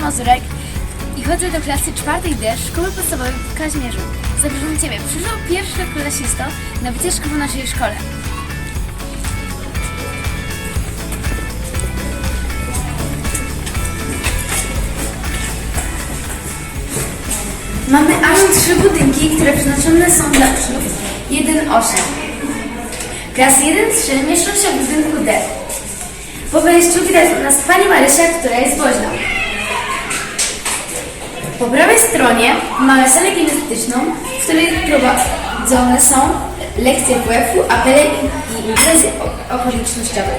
Mazurek i chodzę do klasy czwartej D Szkoły Podstawowej w Kazimierzu. Zapraszam Ciebie, przyszło pierwsze klasisto na wycieczkę w naszej szkole. Mamy aż trzy budynki, które przeznaczone są dla uczniów 1-8. Klas 1-3 mieszczą się w budynku D. Po wejściu widać u nas Pani Marysia, która jest woźną. Po prawej stronie mamy salę gimnastyczną, w której prowadzone są lekcje WF-u, apele i imprezy okolicznościowe.